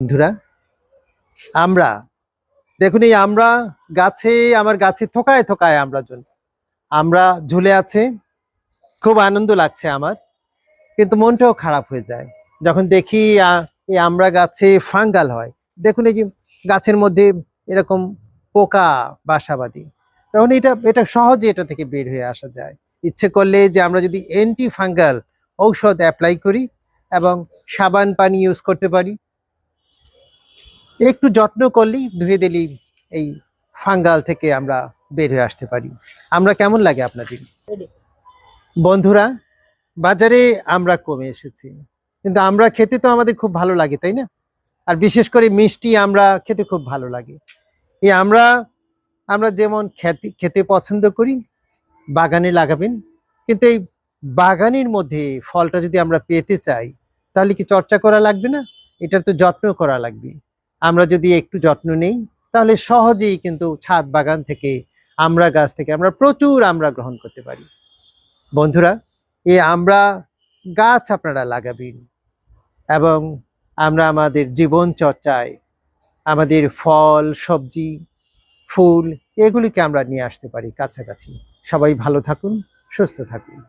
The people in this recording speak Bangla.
বন্ধুরা, আমরা, দেখুন এই আমরা গাছে, আমার গাছে থোকায় থোকায় আমরা ঝুল আমরা ঝুলে আছে, খুব আনন্দ লাগছে আমার, কিন্তু মনটাও খারাপ হয়ে যায়। যখন দেখি এই আমরা গাছে ফাঙ্গাল হয়, দেখুন এই যে গাছের মধ্যে এরকম পোকা বাসাবাদী, তখন এটা এটা সহজে এটা থেকে বের হয়ে আসা যায়। ইচ্ছে করলে যে আমরা যদি অ্যান্টি ফাঙ্গাল ঔষধ অ্যাপ্লাই করি এবং সাবান পানি ইউজ করতে পারি একটু যত্ন করলেই ধুয়ে দিলেই এই ফাঙ্গাল থেকে আমরা বের হয়ে আসতে পারি। আমরা কেমন লাগে আপনাদের? বন্ধুরা, বাজারে আমরা কমে এসেছি। কিন্তু আমরা খেতে তো আমাদের খুব ভালো লাগে, তাই না? আর বিশেষ করে মিষ্টি আমরা খেতে খুব ভালো লাগে। এই আমরা আমরা যেমন খেতে খেতে পছন্দ করি, বাগানে লাগাবেন। কিন্তু এই বাগানের মধ্যে ফলটা যদি আমরা পেতে চাই, তাহলে কি চর্চা করা লাগবে না? এটার তো যত্ন করা লাগবে। আমরা যদি একটু যত্ন নেই, তাহলে সহজেই কিন্তু ছাদ বাগান থেকে আমরা গাছ থেকে আমরা প্রচুর আমরা গ্রহণ করতে পারি। বন্ধুরা, এ আমরা গাছ আপনারা লাগাবেন এবং আমরা আমাদের জীবন চর্চায় আমাদের ফল, সবজি, ফুল এগুলিকে আমরা নিয়ে আসতে পারি কাছাকাছি। সবাই ভালো থাকুন, সুস্থ থাকুন।